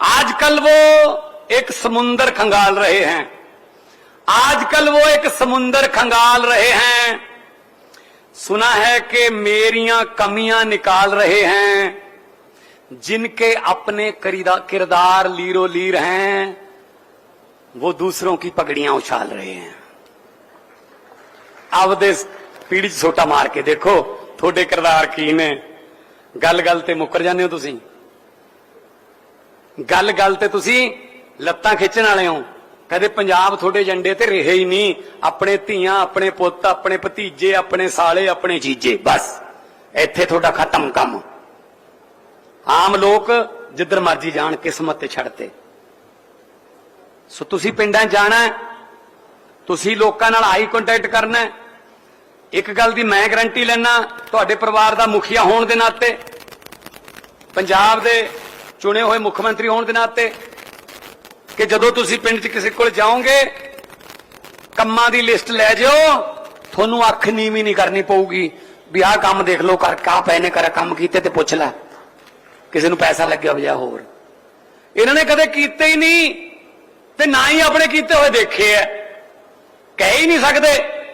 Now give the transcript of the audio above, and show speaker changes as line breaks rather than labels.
आजकल वो एक समुंदर खंगाल रहे हैं। आजकल वो एक समुंदर खंगाल रहे हैं। सुना है कि मेरिया कमियाँ निकाल रहे हैं। जिनके अपने किरदार लीरो लीर हैं, वो दूसरों की पगड़ियाँ उछाल रहे हैं। अब दे पीढ़ी छोटा मार के देखो, थोड़े किरदार की ने गल गल ते मुकर जाने हो ਗੱਲ ਗੱਲ ਤੇ ਤੁਸੀਂ ਲੱਤਾਂ ਖਿੱਚਣ ਵਾਲੇ ਹੋ। ਕਦੇ ਪੰਜਾਬ ਤੁਹਾਡੇ ਏਜੰਡੇ ਤੇ ਰਹੇ ਹੀ ਨਹੀਂ। ਆਪਣੇ ਧੀਆਂ, ਆਪਣੇ ਪੁੱਤ, ਆਪਣੇ ਭਤੀਜੇ, ਆਪਣੇ ਸਾਲੇ, ਆਪਣੇ ਜੀਜੇ, ਬਸ। ਇੱਥੇ ਤੁਹਾਡਾ ਖਤਮ ਕੰਮ। ਆਮ ਲੋਕ ਜਿੱਧਰ ਮਰਜ਼ੀ ਜਾਣ, ਕਿਸਮਤ ਤੇ ਛੱਡਤੇ ਸੋ ਤੁਸੀਂ ਪਿੰਡਾਂ 'ਚ ਜਾਣਾ ਤੁਸੀਂ ਲੋਕਾਂ ਨਾਲ ਆਈ ਕੰਟੈਕਟ ਕਰਨਾ ਇੱਕ ਗੱਲ ਦੀ ਮੈਂ ਗਰੰਟੀ ਲੈਣਾ ਤੁਹਾਡੇ ਪਰਿਵਾਰ ਦਾ ਮੁਖੀਆ ਹੋਣ ਦੇ ਨਾਤੇ। ਪੰਜਾਬ ਦੇ ਚੁਣੇ ਹੋਏ ਮੁੱਖ ਮੰਤਰੀ ਹੋਣ ਦੇ ਨਾਤੇ ਕਿ ਜਦੋਂ ਤੁਸੀਂ ਪਿੰਡ 'ਚ ਕਿਸੇ ਕੋਲ ਜਾਓਗੇ, ਕੰਮਾਂ ਦੀ ਲਿਸਟ ਲੈ ਜਿਓ, ਤੁਹਾਨੂੰ ਅੱਖ ਨੀਵੀਂ ਨਹੀਂ ਕਰਨੀ ਪਊਗੀ ਵੀ ਆਹ ਕੰਮ ਦੇਖ ਲਓ, ਕਰ ਕਾ ਪੈ ਨੇ ਕਰ ਕੰਮ ਕੀਤੇ ਤੇ ਪੁੱਛ ਲੈ। ਕਿਸੇ ਨੂੰ ਪੈਸਾ ਲੱਗਿਆ ਹੋਇਆ ਹੋਰ। ਇਹਨਾਂ ਨੇ ਕਦੇ ਕੀਤੇ ਹੀ ਨਹੀਂ ਤੇ ਨਾ ਹੀ ਆਪਣੇ ਕੀਤੇ ਹੋਏ ਦੇਖੇ ਐ। ਕਹਿ ਹੀ ਨਹੀਂ ਸਕਦੇ।